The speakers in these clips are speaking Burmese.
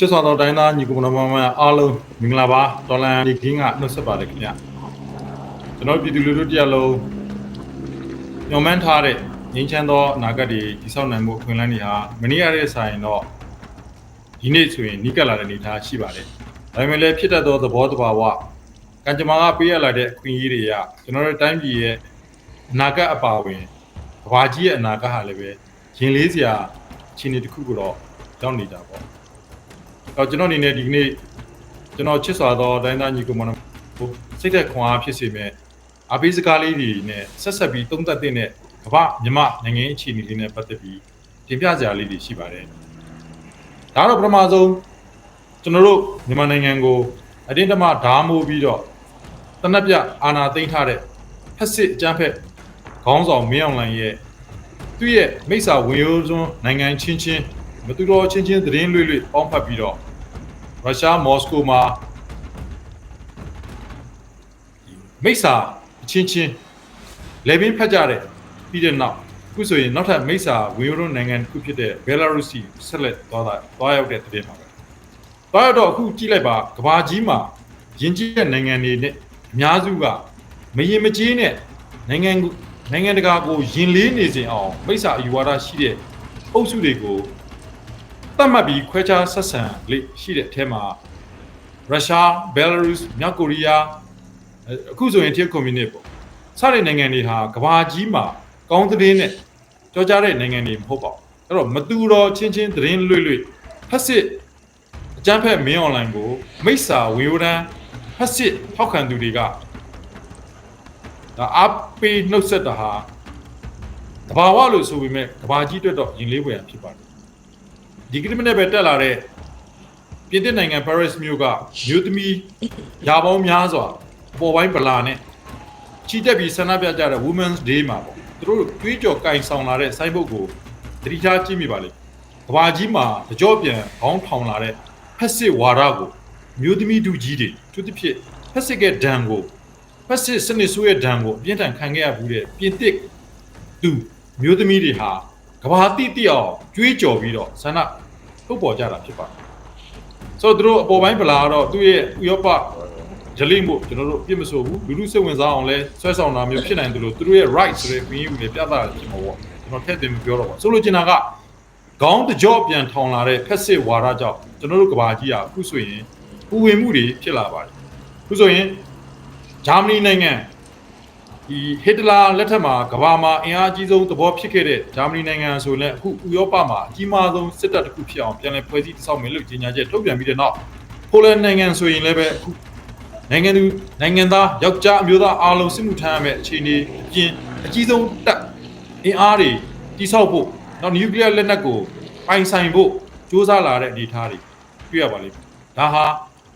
ချစ်စွာသောတိုင်းသားညီကိုမတော်မမအားလုံးမင်္ဂလာပါတော်လန်ဒီကင်းကနှုတ်ဆက်ပါတယ်ခင်ဗျကျွန်တော်ပြည်သူလူထုတရားလုံးညွန်မှန်းထားတဲ့ငင်းချမ်းသောအနာဂတ်တွေတည်ဆောက်နိုင်မှုအခွင့်အလမ်းတွေဟာမနေ့ကတည်းကဆိုင်တော့ဒီနေ့ဆိုရင်နီးကပ်လာတဲ့အနေအထားရှိပါတယ်ဒါပေမဲ့လည်းဖြစ်တတ်သောသဘောတဘာဝကံကြမ္မာကပေးရလာတဲ့အခွင့်အရေးတွေကကျွန်တော်တို့တိုင်းပြည်ရဲ့အနာဂတ်အပါအဝင်ကဘာကြီးရဲ့အနာဂတ်ဟာလည်းပဲရင်လေးစရာအခြေအနေတစ်ခုကိုတော့ကြောက်နေကြပါပေါ့ တော့ကျွန်တော်အနေနဲ့ဒီကနေ့ကျွန်တော်ချစ်စွာသောတိုင်းသားညီကိုမတော်ဟိုစိတ်သက်ခွန်အားဖြစ်စေမဲ့အပိစကားလေးတွေနဲ့ဆက်ဆက်ပြီးသုံးသပ်တဲ့နဲ့ကမ္ဘာမြမနိုင်ငံရေးအခြေအနေလေးနဲ့ပတ်သက်ပြီးတင်ပြစရာလေးတွေရှိပါတယ်။ဒါတော့ပထမဆုံးကျွန်တော်တို့မြန်မာနိုင်ငံကိုအတင်းတမဓာမိုးပြီးတော့တနက်ပြအာဏာသိမ်းထားတဲ့ဖက်စစ်အကြမ်းဖက်ခေါင်းဆောင်မင်းအောင်လှိုင်ရဲ့သူ့ရဲ့မိစ္ဆာဝင်ရိုးစွန်းနိုင်ငံချင်းချင်းမတူတော့ချင်းချင်းသတင်းလွှဲ့လွှဲ့ပေါင်းဖက်ပြီးတော့ ရုရှားမော်စကိုမှာမိစ္ဆာအချင်းချင်းလေဘင်းဖက်ကြတဲ့ပြီးတဲ့နောက်အခုဆိုရင်နောက်ထပ်မိစ္ဆာဝင်ရိုးနိုင်ငံတစ်ခုဖြစ်တဲ့ဘဲလာရုစ်စီဆက်လက်သွားတာသွားရောက်တဲ့တည်င်းပါပဲ။သွားရောက်တော့အခုကြည့်လိုက်ပါကဘာကြီးမှာယဉ်ကျေးတဲ့နိုင်ငံတွေနဲ့အများစုကမရင်မကြေးနဲ့နိုင်ငံကိုနိုင်ငံတကာကိုယင်လေးနေစဉ်အောင်မိစ္ဆာအယူဝါဒရှိတဲ့အုပ်စုတွေကို သတ်မှတ်ပြီးခွဲခြားဆက်ဆံလေးရှိတဲ့အထဲမှာရုရှားဘယ်လာရုစ်မြောက်ကိုရီးယားအဲအခုဆိုရင်တရုတ်ကွန်မြူနစ်ပေါ့စတဲ့နိုင်ငံတွေဟာကမ္ဘာကြီးမှာကောင်းသတင်းနဲ့ကြောကြားတဲ့နိုင်ငံတွေမဟုတ်ပါဘူးအဲ့တော့မတူတော့ချင်းချင်းသတင်းလွှတ်လွှတ်ဖက်စစ်အကြမ်းဖက်မင်းအွန်လိုင်းကိုမိစ္ဆာဝေယိုဒန်ဖက်စစ်ထောက်ခံသူတွေကဒါအပေနှုတ်ဆက်တာဟာတဘာဝလို့ဆိုပေမဲ့ကဘာကြီးအတွက်တော့ရင်လေးပွေရဖြစ်ပါတယ် ဒီကနေ့မနေ့ပဲတက်လာတဲ့ပြင်သစ်နိုင်ငံ Paris မြို့ကမြို့သမီးယာပေါင်းများစွာအပေါ်ပိုင်းဗလာနဲ့ချီတက်ပြီးဆန္ဒပြကြတဲ့ Women's Day မှာပေါ့သူတို့တွေးကြော်ကင်ဆောင်လာတဲ့စိုင်းဘုတ်ကိုတတိထားကြည့်မိပါလိမ့်ကဘာကြီးမှာတကြောပြန်ခေါင်းထောင်လာတဲ့ဖက်စစ်ဝါဒကိုမြို့သမီးဒူကြီးတွေသူတစ်ဖြစ်ဖက်စစ်ကဒဏ်ကိုဖက်စစ်စနစ်ဆိုးရဲ့ဒဏ်ကိုအပြင်းထန်ခံခဲ့ရဘူးတဲ့ပြင်သစ်သူမြို့သမီးတွေဟာ ကဘာတိတိအောင်ကြွေးကြော်ပြီးတော့ဆန္ဒထုတ်ပေါ်ကြတာဖြစ်ပါတယ်။ဆိုတော့သူတို့အပေါ်ပိုင်းဗလာကတော့သူ့ရဲ့ဥရောပဂျလိမို့ကျွန်တော်တို့ပြစ်မဆိုဘူးလူလူစိတ်ဝင်စားအောင်လဲဆွဲဆောင်တာမျိုးဖြစ်နိုင်တယ်လို့သူတို့ရဲ့ right ဆိုတဲ့ခွင့်ရကိုလည်းပြသတာဖြစ်မှာပေါ့ကျွန်တော်ထည့်သွင်းမပြောတော့ပါဆိုလိုချင်တာကခေါင်းတကြော့ပြန်ထောင်လာတဲ့ဖက်စစ်ဝါဒကြောင့်ကျွန်တော်တို့ကဘာကြီးอ่ะအခုဆိုရင်ပူဝင်မှုတွေဖြစ်လာပါတယ်အခုဆိုရင်ဂျာမနီနိုင်ငံ ဒီဟစ်တလာလက်ထက်မှာကမ္ဘာမှာအင်အားကြီးဆုံးသဘောဖြစ်ခဲ့တဲ့ဂျာမနီနိုင်ငံဆိုရင်လည်းအခုဥရောပမှာအကြီးမားဆုံးစစ်တပ်တစ်ခုဖြစ်အောင်ပြန်လည်ဖွဲ့စည်းတည်ဆောက်မယ်လို့ကြေညာချက်ထုတ်ပြန်ပြီးတဲ့နောက်ပိုလန်နိုင်ငံဆိုရင်လည်းပဲအခုနိုင်ငံသူနိုင်ငံသားယောက်ျားအမျိုးသားအားလုံးစစ်မှုထမ်းရမယ့်အခြေအနေအပြင်အကြီးဆုံးတပ်အင်အားတွေတည်ဆောက်ဖို့နောက်နျူကလ িয়ার လက်နက်ကိုပိုင်ဆိုင်ဖို့စ조사လာတဲ့အနေအထားတွေတွေ့ရပါလိမ့်မယ်ဒါဟာ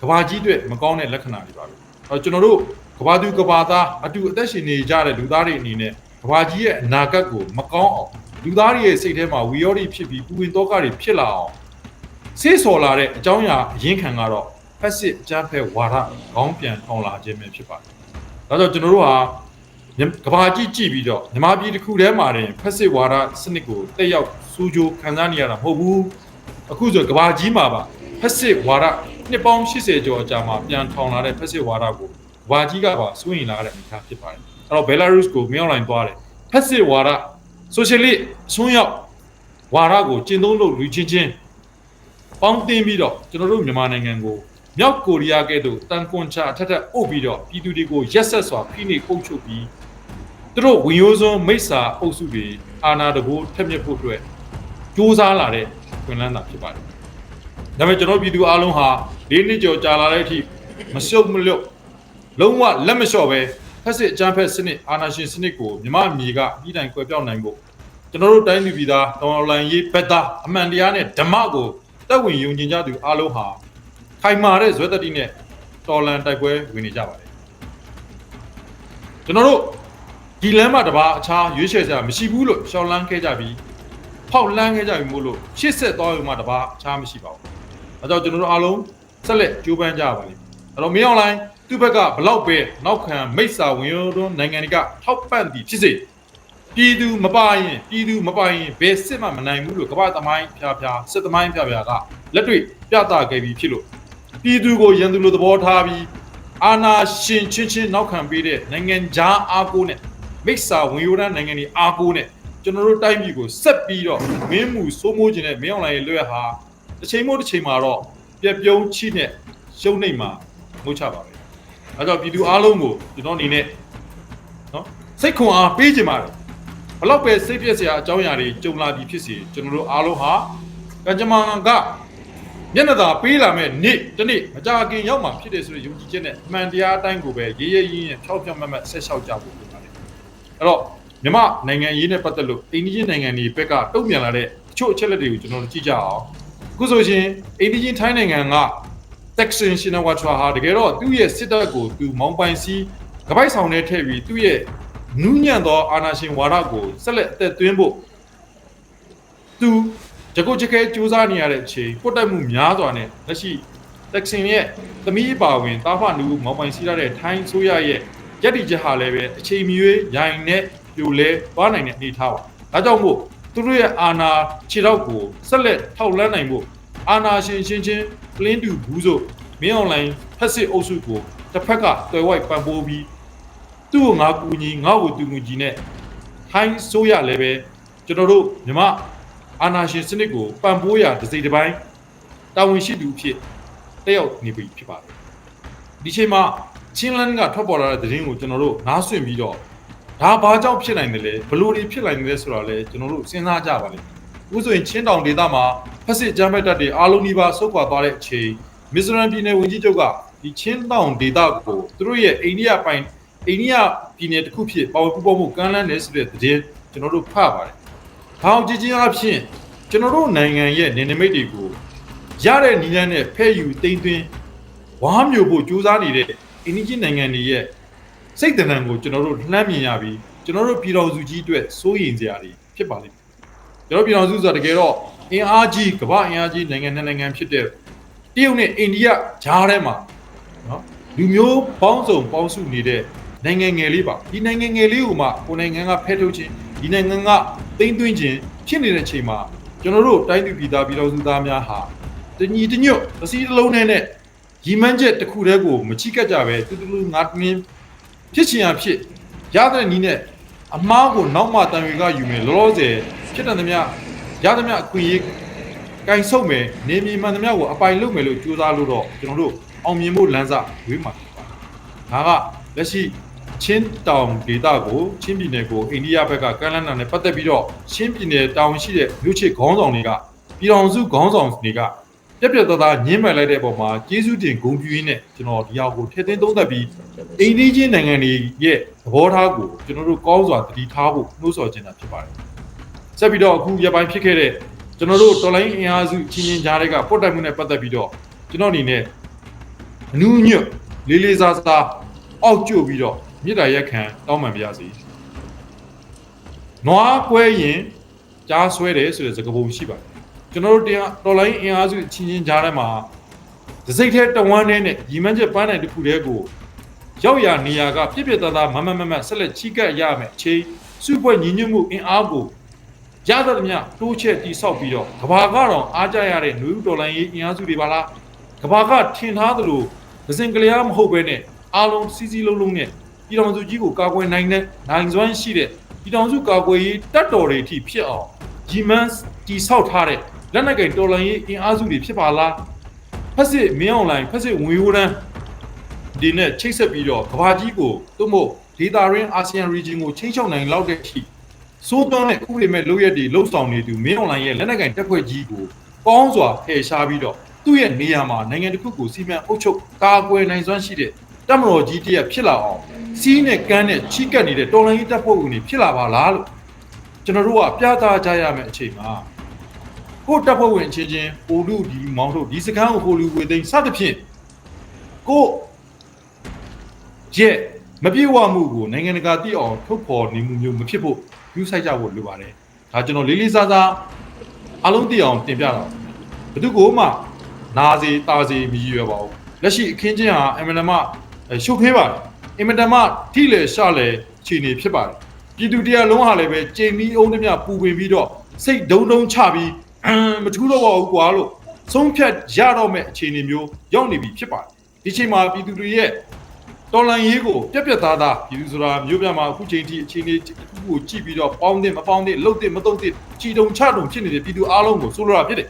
ကမ္ဘာကြီးအတွက်မကောင်းတဲ့လက္ခဏာတွေပါပဲအဲကျွန်တော်တို့ က ဘာသူကဘာသားအတူအသက်ရှင်နေကြတဲ့လူသားတွေအနေနဲ့ကဘာကြီးရဲ့အနာဂတ်ကိုမကောင်းအောင်လူသားတွေရဲ့စိတ်ထဲမှာဝီယောရီဖြစ်ပြီးပူပင်တော့ကတွေဖြစ်လာအောင်ဆေးဆော်လာတဲ့အကြောင်းအရာအရင်းခံကတော့ဖက်စစ်အကြမ်းဖက်ဝါဒခေါင်းပြန်ထောင်လာခြင်းပဲဖြစ်ပါတယ်။ဒါကြောင့်ကျွန်တော်တို့ဟာကဘာကြီးကြည့်ပြီးတော့မြမပြည်တစ်ခုထဲမှာတင်ဖက်စစ်ဝါဒစနစ်ကိုတက်ရောက်စူးကြိုးခံစားနေရတာမဟုတ်ဘူး။အခုဆိုကဘာကြီးမှာပါဖက်စစ်ဝါဒနှစ်ပေါင်း80ကျော်အကြာမှာပြန်ထောင်လာတဲ့ဖက်စစ်ဝါဒကို ဝါကြီးကပါစွန့်ရင်လာတဲ့အနေအထားဖြစ်ပါတယ်။အဲ့တော့ဘယ်လာရုစ်ကိုမြောက်လိုင်းသွားတယ်။ဖက်စစ်ဝါဒဆိုရှယ်လစ်ဆွန်းရောက်ဝါဒကိုကျင့်သုံးလို့လူချင်းချင်းပေါင်းတင်ပြီးတော့ကျွန်တော်တို့မြန်မာနိုင်ငံကိုမြောက်ကိုရီးယားကဲ့သို့တန်ကွန်ချာအထက်ထက်အုပ်ပြီးတော့ပြည်သူတွေကိုရက်ဆက်စွာဖိနှိပ်ပုတ်ချုပ်ပြီးသူတို့ဝင်ရိုးစွန်းမိစ္ဆာအုပ်စုတွေအာဏာတကူထက်မြက်ဖို့အတွက်စူးစမ်းလာတဲ့ဝင်လန်းတာဖြစ်ပါတယ်။ဒါပေမဲ့ကျွန်တော်ပြည်သူအားလုံးဟာ၄နှစ်ကျော်ကြာလာတဲ့အထိမရှုပ်မလွတ် လုံးဝလက်မလျှော့ပဲဖက်စစ်အကြမ်းဖက်စနစ်အာဏာရှင်စနစ်ကိုမြမမြေကပြည်တိုင်ကွယ်ပြောင်းနိုင်ဖို့ကျွန်တော်တို့တိုင်းပြည်သားတောင်လိုင်းရေးဘက်သားအမှန်တရားနဲ့ဓမ္မကိုတက်ဝင်ယုံကြည်ကြသူအားလုံးဟာခိုင်မာတဲ့ဇွဲတတိနဲ့တော်လန်တိုက်ပွဲဝင်နေကြပါတယ်ကျွန်တော်တို့ဒီလမ်းမှာတပါအခြားရွေးချယ်စရာမရှိဘူးလို့ရှောင်းလန်းခဲ့ကြပြီးဖောက်လန်းခဲ့ကြပြီမို့လို့ရှစ်ဆက်သွားရုံမှတပါအခြားမရှိပါဘူးအဲကြောင့်ကျွန်တော်တို့အားလုံးဆက်လက်ကြိုးပမ်းကြပါလိမ့်မယ်အဲ့တော့မင်းအွန်လိုင်း သူ့ဘက်ကဘလောက်ပဲနောက်ခံမိစ္ဆာဝင်ရိုးတွန်းနိုင်ငံတွေကထောက်ပံ့သည်ဖြစ်စေပြည်သူမပါရင်ပြည်သူမပါရင်ဘယ်စစ်မှမနိုင်ဘူးလို့ကမ္ဘာသမိုင်းဖြာဖြာစစ်သမိုင်းဖြာဖြာကလက်တွေ့ပြသခဲ့ပြီးဖြစ်လို့ပြည်သူကိုရန်သူလိုသဘောထားပြီးအာနာရှင်ချင်းချင်းနောက်ခံပေးတဲ့နိုင်ငံခြားအားကိုးနဲ့မိစ္ဆာဝင်ရိုးတန်းနိုင်ငံတွေအားကိုးနဲ့ကျွန်တော်တို့တိုင်းပြည်ကိုဆက်ပြီးတော့မင်းမှုစိုးမိုးခြင်းနဲ့မင်းအောင်လှိုင်ရဲ့လွက်ဟာတစ်ချိန်မို့တစ်ချိန်မှာတော့ပြက်ပြုံးချိနဲ့ရှုံးနေမှာငုတ်ချပါပဲ။ အဲကြောင့်ပြည်သူအားလုံးကိုကျွန်တော်အနေနဲ့နော်စိတ်ခွန်အားပေးခြင်းပါတယ်ဘလောက်ပဲစိတ်ပြည့်စရာအကြောင်းအရာတွေကြုံလာပြီးဖြစ်စီကျွန်တော်တို့အားလုံးဟာကံကြမ္မာကမျက်နှာသာပေးလာမဲ့နေ့တစ်နေ့မကြာခင်ရောက်မှာဖြစ်တယ်ဆိုတဲ့ယုံကြည်ချက်နဲ့အမှန်တရားအတိုင်းကိုပဲရေးရေးရင်းရင်းဖြောက်ဖြောက်မတ်မတ်ဆက်လျှောက်ကြဖို့ဖြစ်ပါတယ်အဲ့တော့မြမနိုင်ငံရေးနဲ့ပတ်သက်လို့အိန္ဒိယနိုင်ငံတွေဘက်ကတုံ့ပြန်လာတဲ့တချို့အချက်လက်တွေကိုကျွန်တော်တို့ကြည့်ကြအောင်အခုဆိုရှင်အိန္ဒိယထိုင်းနိုင်ငံက Texan Shinawatra ဟာတကယ်တော့သူ့ရဲ့စစ်တပ်ကိုသူမောင်းပိုင်စီးကပိုက်ဆောင်နဲ့ထည့်ပြီးသူ့ရဲ့နူးညံ့သောအာဏာရှင်ဝါဒကိုဆက်လက်အသက်သွင်းဖို့သူကြကုတ်ကြခဲစူးစမ်းနေရတဲ့အချိန်ပုတ်တက်မှုများစွာနဲ့လက်ရှိ Texan ရဲ့သမီးအပါဝင်တာဖနူမောင်းပိုင်စီးရတဲ့ထိုင်းဆိုရရဲ့ရည်တည်ချက်ဟာလည်းပဲအချိန်မီ၍ရိုင်နဲ့ပြိုလဲသွားနိုင်တဲ့အနေအထားပါဒါကြောင့်မို့သူတို့ရဲ့အာဏာခြေထောက်ကိုဆက်လက်ထောက်လန်းနိုင်ဖို့ အာနာရှင်ချင်းချင်းပလင်းတူဘူးဆိုမင်းအွန်လိုင်းဖက်စစ်အုပ်စုကိုတစ်ဖက်ကတွယ်ဝိုက်ပံ့ပိုးပြီးသူ့ကိုငါကူညီငါ့ကိုတူကူညီနဲ့ထိုင်းဆိုရလည်းပဲကျွန်တော်တို့မြမအာနာရှင်စနစ်ကိုပံ့ပိုးရတစ်စိတ်တစ်ပိုင်းတာဝန်ရှိသူအဖြစ်တက်ရောက်နေပြီဖြစ်ပါတယ်ဒီချိန်မှာချင်းလန်းကထွက်ပေါ်လာတဲ့သတင်းကိုကျွန်တော်တို့နားဆွင့်ပြီးတော့ဒါဘာကြောင့်ဖြစ်နိုင်တယ်လဲဘလို့ဒီဖြစ်နိုင်တယ်လဲဆိုတာလဲကျွန်တော်တို့စဉ်းစားကြပါလိမ့်မယ် အခုဆိုရင်ချင်းတောင်ဒေသမှာဖက်စစ်ကြမ်းဖက်တပ်တွေအားလုံးဒီပါဆုတ်ခွာသွားတဲ့အချိန်မစ္စရန်ပြည်နယ်ဝန်ကြီးချုပ်ကဒီချင်းတောင်ဒေသကိုသူတို့ရဲ့အိန္ဒိယပိုင်အိန္ဒိယပြည်နယ်တစ်ခုဖြစ်ပါဝင်ပူးပေါင်းမှုကမ်းလှမ်းတယ်ဆိုတဲ့သတင်းကျွန်တော်တို့ဖတ်ပါတယ်။ဘာအောင်ကြည့်ချင်းအဖြစ်ကျွန်တော်တို့နိုင်ငံရဲ့နေနမိတ်တွေကိုရတဲ့နည်းလမ်းနဲ့ဖဲ့ယူတိမ့်သွင်းဝါမျိုးဖို့ကြိုးစားနေတဲ့အိန္ဒိယနိုင်ငံတွေရဲ့စိတ်တဏ္ဍာန်ကိုကျွန်တော်တို့လှမ်းမြင်ရပြီးကျွန်တော်တို့ပြည်တော်စုကြီးအတွက်စိုးရိမ်စရာတွေဖြစ်ပါလိမ့်မယ်။ ကျွန်တော်ပြည်တော်စုဆိုတာတကယ်တော့အင်အားကြီးကမ္ဘာအင်အားကြီးနိုင်ငံနှစ်နိုင်ငံဖြစ်တဲ့တရုတ်နဲ့အိန္ဒိယဂျားထဲမှာနော်လူမျိုးပေါင်းစုံပေါင်းစုနေတဲ့နိုင်ငံငယ်လေးပါဒီနိုင်ငံငယ်လေးကိုမှကိုယ်နိုင်ငံကဖဲထုတ်ခြင်းဒီနိုင်ငံကသိမ်းသွင်းခြင်းဖြစ်နေတဲ့အချိန်မှာကျွန်တော်တို့တိုင်းသူပြည်သားပြည်တော်စုသားများဟာတညီတညွတ်သစည်းတစ်လုံးနဲ့နဲ့ရီမန်းချက်တစ်ခုတည်းကိုမချိကပ်ကြပဲတူတူလူငါတမင်းဖြစ်ချင်ရဖြစ်ရတဲ့နီးနဲ့အမားကိုနောက်မှတန်ရွေကယူမယ်လောလောဆယ် ဖြစ်တဲ့သမျှရသမျှအခွင့်အရေးကင်ဆုပ်မယ်နေမြေမှန်သမျှကိုအပိုင်လုပ်မယ်လို့ကြိုးစားလို့တော့ကျွန်တော်တို့အောင်မြင်ဖို့လမ်းစာဝေးမှာဖြစ်ပါတယ်ဒါကလက်ရှိချင်းတောင်ဒေသကိုချင်းပြည်နယ်ကိုအိန္ဒိယဘက်ကကမ်းလှမ်းတာနဲ့ပတ်သက်ပြီးတော့ချင်းပြည်နယ်တာဝန်ရှိတဲ့လူချစ်ခေါင်းဆောင်တွေကပြည်တော်စုခေါင်းဆောင်တွေကပြက်ပြက်သားသားညှင်းပယ်လိုက်တဲ့ပုံမှာကျေးဇူးတင်ဂုဏ်ပြုရင်းနဲ့ကျွန်တော်ဒီဟာကိုထည့်သွင်းသုံးသပ်ပြီးအိန္ဒိချင်းနိုင်ငံတွေရဲ့သဘောထားကိုကျွန်တော်တို့ကောင်းစွာတတိထားဖို့နှိုးဆော်ခြင်းတာဖြစ်ပါတယ် ဆက်ပြီးတော့အခုရပိုင်းဖြစ်ခဲ့တဲ့ကျွန်တော်တို့တော်လိုင်းအင်အားစုချင်းချင်းကြားတွေကပုတ်တက်မှုနဲ့ပတ်သက်ပြီးတော့ကျွန်တော်အနေနဲ့အနူးညွတ်လေးလေးစားစားအောက်ကျပြီးတော့မြေတားရက်ခံတောင်းပန်ပါရစေနွားကွဲရင်ကြားဆွဲတယ်ဆိုတဲ့စကားပုံရှိပါတယ်ကျွန်တော်တို့တရားတော်လိုင်းအင်အားစုချင်းချင်းကြားထဲမှာဒစိတ်ထဲတဝမ်းထဲနဲ့ရီမန်းချက်ပန်းနိုင်တစ်ခုတည်းကိုရောက်ရနေရာကပြည့်ပြည့်သားသားမမမမဆက်လက်ချီကပ်ရမယ်အချိန်စုဖွဲ့ညီညွတ်မှုအင်အားကို ရသမျှတိုးချက်တိဆောက်ပြီးတော့ကဘာကတော့အားကြရတဲ့ຫນွေဦးတော်လိုင်းရေးအင်အားစုတွေပါလားကဘာကထင်ထားသလိုဒဇင်ကလေးအားမဟုတ်ပဲနဲ့အားလုံးစီစီလုံးလုံးနဲ့ပြည်တော်စုကြီးကိုကာကွယ်နိုင်တဲ့နိုင်စွမ်းရှိတဲ့ပြည်တော်စုကာကွယ်ရေးတပ်တော်တွေအထိဖြစ်အောင်ဂျီမန်တီဆောက်ထားတဲ့လက်နက်ကင်တော်လိုင်းရေးအင်အားစုတွေဖြစ်ပါလားဖက်စစ်မင်းအွန်လိုင်းဖက်စစ်ဝင်ရိုးတန်းဒီနဲ့ချိတ်ဆက်ပြီးတော့ကဘာကြီးကိုသို့မဟုတ်ဒေတာရင်းအာဆီယံ region ကိုချိန်ချောက်နိုင်လောက်တဲ့အထိ စိုးသွမ်းတဲ့ဥပဒေမဲ့လုပ်ရက်တွေလှုပ်ဆောင်နေသူမင်းအွန်လိုင်းရဲ့လက်နက်ကင်တပ်ဖွဲ့ကြီးကိုပေါင်းစွာဖယ်ရှားပြီးတော့သူ့ရဲ့နေရာမှာနိုင်ငံတစ်ခုကိုစီမံအုပ်ချုပ်ကာကွယ်နိုင်စွမ်းရှိတဲ့တပ်မတော်ကြီးတရက်ဖြစ်လာအောင်စီးနဲ့ကမ်းနဲ့ချီးကပ်နေတဲ့တော်လိုင်းရေးတပ်ဖွဲ့ဝင်တွေဖြစ်လာပါလားလို့ကျွန်တော်တို့ကပြသကြရမယ့်အချိန်မှာကိုတပ်ဖွဲ့ဝင်ချင်းချင်းပိုလူဒီမောင်တို့ဒီစကန်းကိုပိုလူဝေသိမ်းစသဖြင့်ကိုရဲ့မပြေဝမှုကိုနိုင်ငံတကာသိအောင်ထုတ်ဖော်နေမှုမျိုးမဖြစ်ဖို့ ယူဆိုင်ကြဖို့လိုပါတယ်ဒါကျွန်တော်လေးလေးစားစားအလုံးသိအောင်တင်ပြတာဘယ်သူကိုမှနာစီတာစီမရည်ရွယ်ပါဘူးလက်ရှိအခင်းချင်းဟာအင်မတန်မှရှုပ်ထွေးပါတယ်အင်မတန်မှထိလေရှလေခြေနေဖြစ်ပါတယ်ပြည်သူတရားလုံးဟာလည်းပဲကြိမ်ပြီးအောင်တည်းမြပူပင်ပြီးတော့စိတ်ဒုံဒုံချပြီးအမ်မထူးတော့ပါဘူးကွာလို့ဆုံးဖြတ်ရတော့မဲ့အခြေအနေမျိုးရောက်နေပြီဖြစ်ပါတယ်ဒီချိန်မှာပြည်သူတွေရဲ့ တော်လန်ရေးကိုပြက်ပြက်သားသားပြည်သူဆိုတာမျိုးပြမှာအခုချိန်ထိအခြေအနေတစ်ခုကိုကြည့်ပြီးတော့ပေါင်းတဲ့မပေါင်းတဲ့လှုပ်တဲ့မတုံတဲ့ကြည်တုံချတုံဖြစ်နေတဲ့ပြည်သူအားလုံးကိုဆိုလိုတာဖြစ်တယ်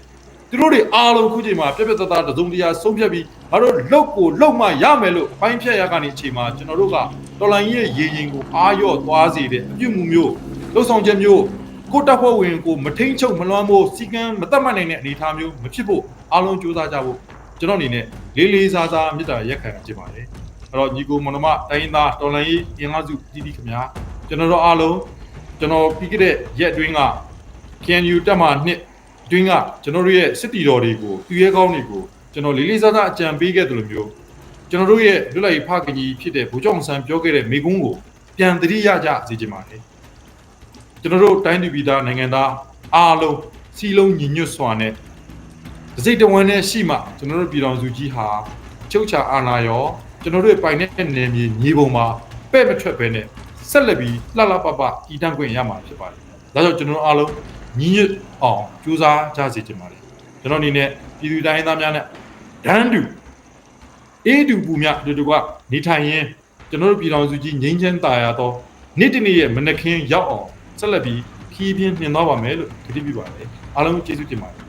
သူတို့တွေအားလုံးခုချိန်မှာပြက်ပြက်သားသားတစုံတရာဆုံးဖြတ်ပြီးငါတို့လောက်ကိုလောက်မှရမယ်လို့အပိုင်းဖြတ်ရကနေအချိန်မှာကျွန်တော်တို့ကတော်လိုင်းကြီးရဲ့ရေရင်ကိုအားရော့သွားစေတဲ့အပြုတ်မှုမျိုးလှုပ်ဆောင်ချက်မျိုးကိုတက်ဖွဲ့ဝင်ကိုမထိန်ချုပ်မလွှမ်းမိုးစီကံမတတ်မှတ်နိုင်တဲ့အနေအထားမျိုးမဖြစ်ဖို့အားလုံးကြိုးစားကြဖို့ကျွန်တော်အနေနဲ့လေးလေးစားစားမေတ္တာရက်ခံကြပါတယ် အဲ့တော့ညီကိုမနမတိုင်းရင်းသားတော်လိုင်းကြီးအင်အားစုတီးတီးခင်ဗျာကျွန်တော်တို့အားလုံးကျွန်တော်ပြီးခဲ့တဲ့ရက်အတွင်းက KNU တက်မှာနှစ်အတွင်းကကျွန်တော်တို့ရဲ့စစ်တီတော်တွေကိုသူရဲကောင်းတွေကိုကျွန်တော်လေးလေးစားစားအကြံပေးခဲ့တယ်လို့မျိုးကျွန်တော်တို့ရဲ့လွတ်လပ်ရေးဖခင်ကြီးဖြစ်တဲ့ဗိုလ်ချုပ်အောင်ဆန်းပြောခဲ့တဲ့မိကုန်းကိုပြန်သတိရကြစေချင်ပါတယ်ကျွန်တော်တို့တိုင်းသူပြည်သားနိုင်ငံသားအားလုံးစီလုံးညီညွတ်စွာနဲ့တစိတ်တဝန်းနဲ့ရှိမှကျွန်တော်တို့ပြည်တော်စုကြီးဟာချုပ်ချာအာဏာရော ကျွန်တော်တို့ရဲ့ပိုင်တဲ့နယ်မြေညီပုံမှာပဲ့မထွက်ပဲနဲ့ဆက်လက်ပြီးလှလှပပတည်တံ့ခွင့်ရမှာဖြစ်ပါတယ်ဒါကြောင့်ကျွန်တော်တို့အားလုံးညီညွတ်အောင်ကြိုးစားကြစေချင်ပါတယ်ကျွန်တော်အနေနဲ့ပြည်သူတိုင်းသားများနဲ့ဒန်းတူအေးတူပူမြအတူတူကနေထိုင်ရင်းကျွန်တော်တို့ပြည်တော်စုကြီးငြိမ်းချမ်းသာရသောနေ့တစ်နေ့ရဲ့မနက်ခင်းရောက်အောင်ဆက်လက်ပြီးခီးပြင်းနှင်သွားပါမယ်လို့တတိပြုပါတယ်အားလုံးကျေးဇူးတင်ပါတယ်